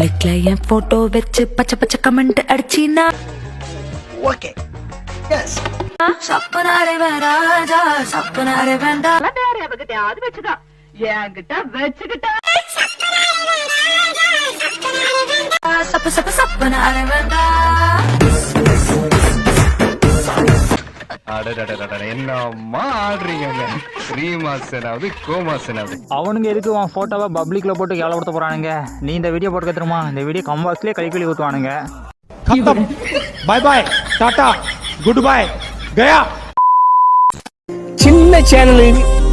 பப்ளிக்ல என் போட்டோ வச்சு பச்சை பச்சை கமெண்ட் அடிச்சினா. ஓகே எஸ் சப்பனாரே வேண்டாஜா சப்பனாரே வேண்டாம் சப்ப சப்ப சப்பனாரே வேண்டாம் என்னம்மா ஆடுறீங்க ரீமாசனாவது அவனுங்க எதுக்கு உன் போட்டோவை பப்ளிக்ல போட்டு கேவலப்படுத்த போறானுங்க நீ இந்த வீடியோ போட்டு கத்துருமா இந்த வீடியோ கம்பாக்ஸ்லயே கை கழுவி ஊத்துவானுங்க bye bye tata good bye Gaya சின்ன சேனலு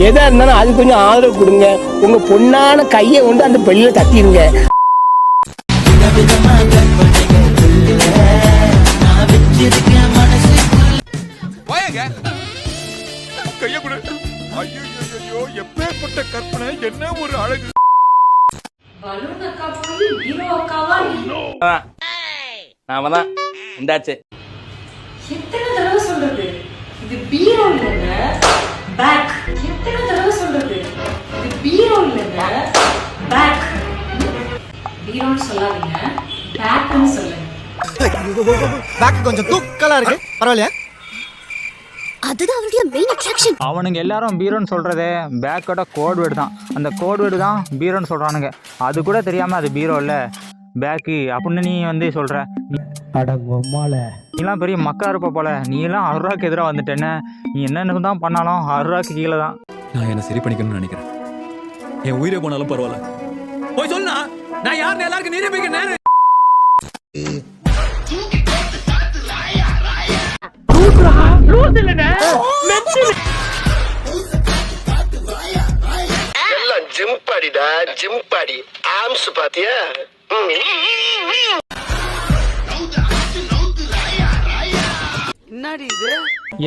எதா இருந்தாலும் அது கொஞ்சம் ஆதரவு கொடுங்க உங்க பொண்ணான கையை கொண்டு அந்த பெல்ல தட்டிடுங்க விதமா கற்பனைகள் வாயங்க கைய கொடு ஐயோ ஐயோ எப்பேற்பட்ட கற்பனை என்ன ஒரு அழகு. நாம தான் இந்தாச்சு எத்தனை தடவை சொல்றது? இது பீரோ இல்லைங்க. பேக் எத்தனை தடவை சொல்றது? இது பீரோ இல்லைங்க. பேக் பீரோன்னு சொல்லாதீங்க. பேக்னு சொல்லுங்க. பேக் கொஞ்சம் தூக்கலா இருக்கு. பரவாயில்லையா? அதுதான் அவருடைய மெயின் அட்ராக்ஷன் அவனுங்க எல்லாரும் பீரோன்னு சொல்கிறதே பேக்கோட கோட் வேர்டு தான். அந்த கோட் வேர்டு தான் பீரோன்னு சொல்கிறானுங்க அது கூட தெரியாமல் அது பீரோ இல்லை. பேக்கு அப்படின்னு நீ வந்து சொல்கிற நீலாம் பெரிய மக்கா இருப்ப போல. நீ எல்லாம் அருராக்கு எதிராக வந்துட்டேன்னு. நீ என்னென்னு தான் பண்ணாலும் அருராக்கு கீழே தான். நான் என்ன சரி பண்ணிக்கணும்னு நினைக்கிறேன். என் உயிரே போனாலும் பரவாயில்ல. போய் சொல்லுண்ணா. நான் யாருன்னு எல்லாருக்கும் நிரூபிக்க நேரம் எல்லாம் ஜிம் பாடிடா ஜிம் பாடி. ஆம்ஸ் பாத்தியா?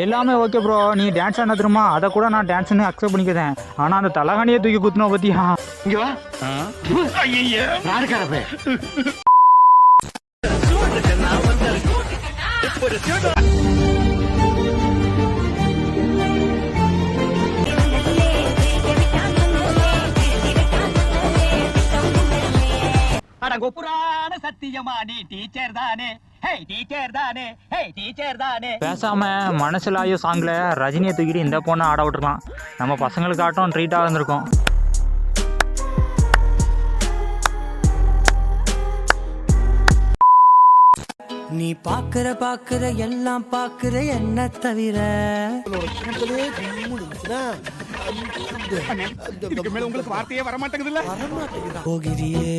எல்லாமே ஓகே ப்ரோ நீ டான்ஸ் ஆன தெரியுமா? அதை கூட நான் டான்ஸ்னு அக்செப்ட் பண்ணிக்கிறேன். ஆனால் அந்த தலகாணியை தூக்கி குத்துன பத்தியா? இங்க வா. ஐயா அடங்கொப்புரான சத்தியமா நீ டீச்சர் தானே? ஹே டீச்சர் தானே? ஹே டீச்சர் தானே? பேசாம மனசுலாயோ சாங்ல ரஜினியை தூக்கிட்டு இந்த பொண்ணை ஆட விட்டுருக்கலாம் நம்ம பசங்களுக்கு ஆட்டம் ட்ரீட்டாக இருந்திருக்கும். நீ பாக்குற பாக்குற எல்லாம் பாக்குற என்ன தவிர. உங்களுக்கு வார்த்தையே வர மாட்டேங்குதுல்ல போகிறியே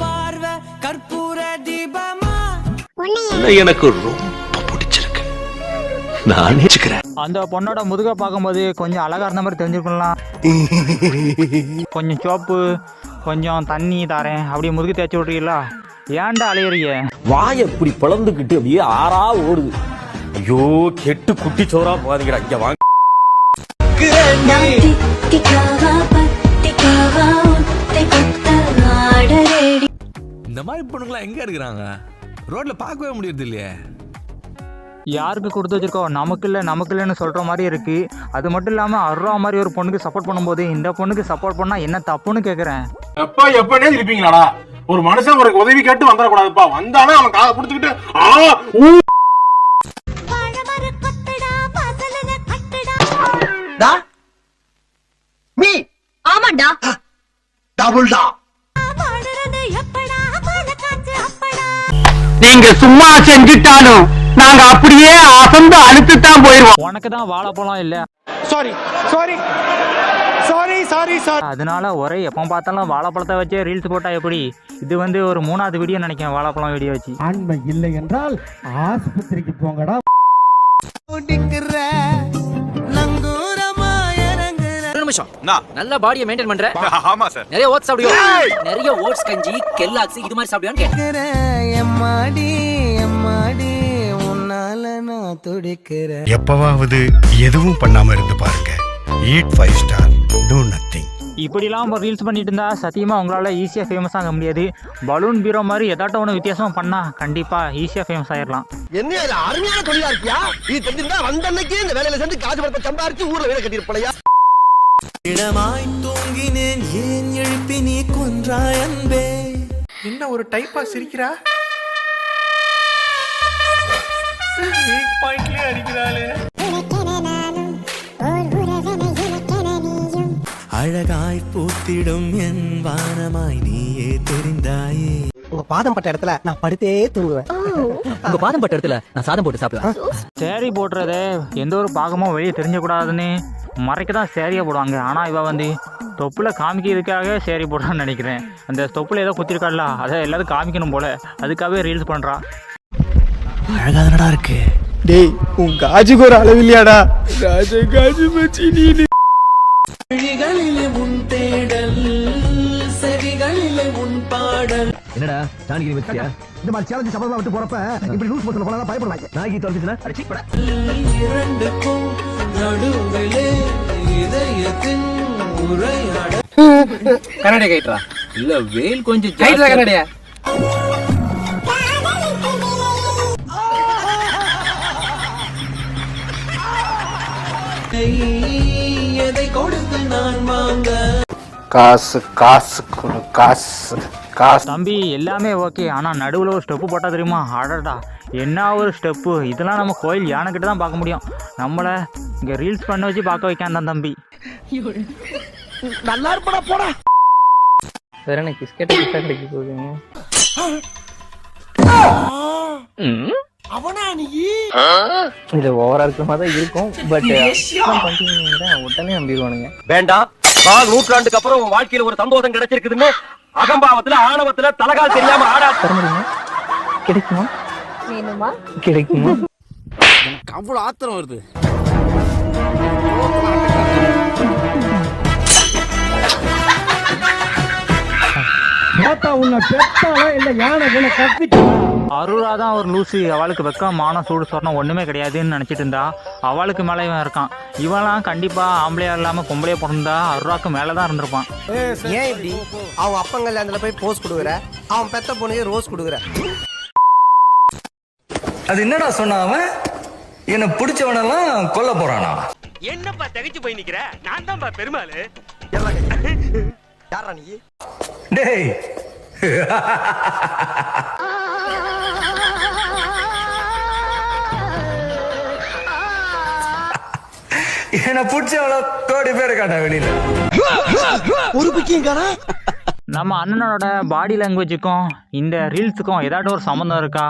பார்வை கற்பூர தீபமா? எனக்கு ரொம்ப பிடிச்சிருக்கு. நான் அந்த பொண்ணோட முதுக பார்க்கும்போது கொஞ்சம் அழகா இருந்த மாதிரி தெரிஞ்சிருக்கலாம் கொஞ்சம் சோப்பு கொஞ்சம் தண்ணி தாரேன். அப்படியே முதுகு தேய்ச்சி விட்றீங்களா? ஏன்டா அலையறீங்க? வாய் எப்படி பிளந்துக்கிட்டு அப்படியே ஆறா ஓடுது. ஐயோ கெட்டு குட்டி சோறா போகாதீங்கடா. இங்க வாங்க. இந்த மாதிரி பொண்ணுங்களாம் எங்க இருக்கிறாங்க ரோட்ல பார்க்கவே முடியறது இல்லையே. யாருக்கு கொடுத்து வச்சிருக்கோம் நமக்கு இல்லை நமக்கு இல்லைன்னு சொல்கிற மாதிரி இருக்கு. அது மட்டும் இல்லாமல் அருவா மாதிரி ஒரு பொண்ணுக்கு சப்போர்ட் பண்ணும்போது இந்த பொண்ணுக்கு சப்போர்ட் பண்ணால் என்ன தப்புன்னு கேட்குறேன் எப்ப எப்பனே இருப்பீங்களாடா? ஒரு மனுஷன் ஒரு உதவி கேட்டு வந்துடக்கூடாதுப்பா. வந்தானா அவன் காதை கொடுத்துக்கிட்டு ஆ டபுள் டா நீங்க சும்மா செஞ்சுட்டாலும் நாங்க அப்படியே அசந்து அழுத்துத்தான் போயிருவோம். உனக்கு தான் வாழைப்பழம் இல்லை. Sorry sorry sorry sorry sorry அதனால ஒரே எப்போ பார்த்தாலும் வாழைப்பழத்தை வச்சே ரீல்ஸ் போட்டால் எப்படி? இது வந்து ஒரு மூணாவது வீடியோ நினைக்கிறேன் வாழைப்பழம் வீடியோ வச்சு. ஆண்மை இல்லை என்றால் ஆஸ்பத்திரிக்கு போங்கடா. நிமிஷம் நல்ல பாடியை மெயின்டைன் பண்ற. ஆமா சார். நிறைய ஓட்ஸ் சாப்பிடுவியோ? நிறைய ஓட்ஸ் கஞ்சி கெல்லாக்ஸ் இது மாதிரி சாப்பிடுவான்னு கேட்டேன். எம்மாடி எம்மாடி உன்னால நான் துடிக்கிறேன். எப்பவாவது எதுவும் பண்ணாம இருந்து பாருங்க. Eat five star do nothing இப்படிலாம் ரீல்ஸ் பண்ணிட்டு இருந்தா சத்தியமாக உங்களால் ஈஸியாக ஃபேமஸ் ஆக முடியாது. பலூன் பீரோ மாதிரி ஏதாட்டும் ஒன்று வித்தியாசமா பண்ணால் கண்டிப்பாக ஈஸியாக ஃபேமஸ் ஆயிடலாம் என்ன இது அருமையான தொழிலா இருக்கியா? இது தெரிஞ்சிருந்தா வந்த அன்னைக்கு இந்த வேலையில சேர்ந்து காசு படத்தை சம்பாரிச்சு ஊர்ல வீட கட்டியிருப்பலையா? இடமாய் தூங்கினேன். ஏன் எழுப்பி நீ கொன்றாய் அன்பே? என்ன ஒரு டைப்பா சிரிக்கிறா? பாயிண்ட்லயே அடிக்கிறாளே அழகாய் பூத்திடும் என் வானமாய் நீயே தெரிந்தாயே. உங்க பாதம் பட்ட இடத்துல நான் படுத்தே தூங்குவேன். உங்க பாதம் பட்ட இடத்துல நான் சாதம் போட்டு சாப்பிடுவேன். சேரீ போட்டுறது எந்த ஒரு பாகமும் வெளியே தெரிஞ்சக்கூடாதுன்னு மறைக்க தான் சேரீயை போடுவாங்க. ஆனால் இவ வந்து தொப்புல காமிக்கிறதுக்காக சேரீ போடுறான்னு நினைக்கிறேன். அந்த தொப்புல ஏதோ குத்திருக்காள்ல அதை எல்லாரும் காமிக்கணும் போல. அதுக்காகவே ரீல்ஸ் பண்ணுறா அழகாதனடா இருக்கு. டேய் உன் காஜுக்கு ஒரு அளவு இல்லையாடா? ராஜ காஜு மச்சி நீ என்னடா ஜானகி வச்சியா இந்த மாதிரி சேலஞ்சு சபதமா விட்டு போறப்ப இப்படி லூஸ் போட்டு போனா பயப்படுவாங்க. நாகி தொலைச்சுனா அடிச்சு பட இரண்டுக்கும் நடுவிலே இதயத்தின் உரையாடல் கன்னடியா கைட்ரா இல்ல வெயில் கொஞ்சம் கன்னடியா எதை கொடுத்து நான் வாங்க? காசு காசு காசு. காசு. தம்பி எல்லாமே ஓகே. ஆனால் நடுவில் ஒரு ஸ்டெப்பு போட்டால் தெரியுமா? அடடா. என்ன ஒரு ஸ்டெப்பு இதெல்லாம் நம்ம கோயில் யானைக்கிட்ட தான் பார்க்க முடியும். நம்மளை இங்கே ரீல்ஸ் பண்ண வச்சு பார்க்க வைக்கான் தான் தம்பி. நல்லா இருப்படா போடா. வேற என்ன கிஸ்கெட் கிஸ்கா கிடைக்க போகுதுங்க? இது ஓவரா இருக்கிற மாதிரி தான் இருக்கும் பட் உடனே நம்பிடுவானுங்க. வேண்டாம். கால் நூற்றாண்டுக்கு அப்புறம் உன் வாழ்க்கையில ஒரு சந்தோஷம் கிடைச்சிருக்குதுன்னு அகம்பாவத்துல ஆணவத்துல தலகால் தெரியாம ஆடா கிடைக்குமா? வேணுமா? கிடைக்குமா? அவ்வளவு ஆத்திரம் வருது. உன்னை பெத்தாலா இல்ல யானை உன்னை கத்திட்டு அருளா தான் ஒரு லூசு. அவளுக்கு வெக்கம் மானம் சூடு சொரணம் ஒண்ணுமே கிடையாதுன்னு நினைச்சிட்டு இருந்தா அவளுக்கு மேல இவன் இருக்கான். இவன்லாம் கண்டிப்பா ஆம்பளையா இல்லாம பொம்பளையா பிறந்தா அருளாக்கு மேல தான் இருந்திருப்பான். ஏன் இப்படி? அவன் அப்பங்கல்ல அதுல போய் போஸ் கொடுக்குற. அவன் பெத்த பொண்ணுக்கு ரோஸ் கொடுக்குற. அது என்னடா சொன்ன அவன்? என்ன பிடிச்சவனெல்லாம் கொல்ல போறானா? என்னப்பா தகைச்சு போய் நிக்கிற? நான் தான்ப்பா பெருமாள். யாரா நீ? டேய். என்ன பிடிச்சவள கோடி பேர் காட்டா வெளியில. ஒரு நம்ம அண்ணனோட பாடி லாங்குவேஜுக்கும் இந்த ரீல்ஸுக்கும் ஏதாட்டும் ஒரு சம்மந்தம் இருக்கா?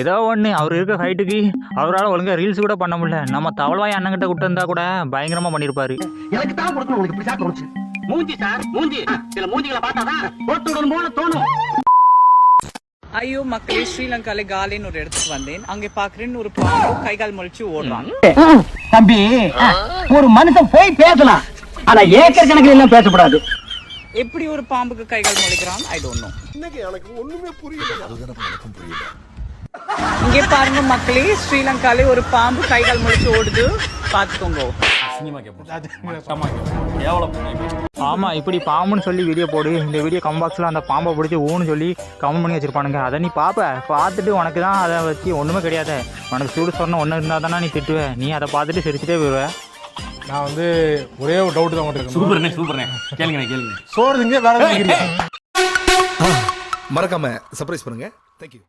ஏதோ ஒன்று அவர் இருக்க ஹைட்டுக்கு அவரால் ஒழுங்கா ரீல்ஸ் கூட பண்ண முடியல. நம்ம தவளவாய் அண்ணன்கிட்ட விட்டு இருந்தா கூட பயங்கரமா பண்ணியிருப்பாரு எனக்கு தான் கொடுக்கணும் உங்களுக்கு இப்படி மூஞ்சி சார் மூஞ்சி. சில மூஞ்சிகளை போட்டு விடணும் போல தோணும். ஐயோ மக்களே ஸ்ரீலங்கால காலின்னு ஒரு இடத்துக்கு வந்தேன். அங்கே பாக்குறேன்னு ஒரு பாம்பு கை கால் முளைச்சு ஓடுறான் தம்பி ஒரு மனுஷன் போய் பேசலாம். ஆனா ஏக்கர் கணக்கில் எல்லாம் பேசக்கூடாது. எப்படி ஒரு பாம்புக்கு கை கால் முளைக்கிறான் ஐ டோன்ட் நோ இங்கே பாருங்க மக்களே ஸ்ரீலங்கால ஒரு பாம்பு கை கால் முளைச்சு ஓடுது. பாத்துக்கோங்க ஆமா இப்படி பாம்புன்னு சொல்லி வீடியோ போடு. இந்த வீடியோ கம் பாக்ஸ்ல அந்த பாம்பை பிடிச்சி ஊன்னு சொல்லி கமெண்ட் பண்ணி வச்சிருப்பானுங்க. அதை நீ பாப்ப. பார்த்துட்டு உனக்கு தான் அதை வச்சு ஒண்ணுமே கிடையாது. உனக்கு சூடு சொன்ன ஒன்று இருந்தால் தானே நீ திட்டுவ. நீ அதை பார்த்துட்டு சிரிச்சுட்டே போயிடுவ நான் வந்து ஒரே ஒரு டவுட் தான் உங்களுக்கு சூப்பர்ண்ணே சூப்பர்ண்ணே. கேளுங்க கேளுங்க. சோறு திங்க வேற மறக்காம சர்ப்ரைஸ் பண்ணுங்க. தேங்க்யூ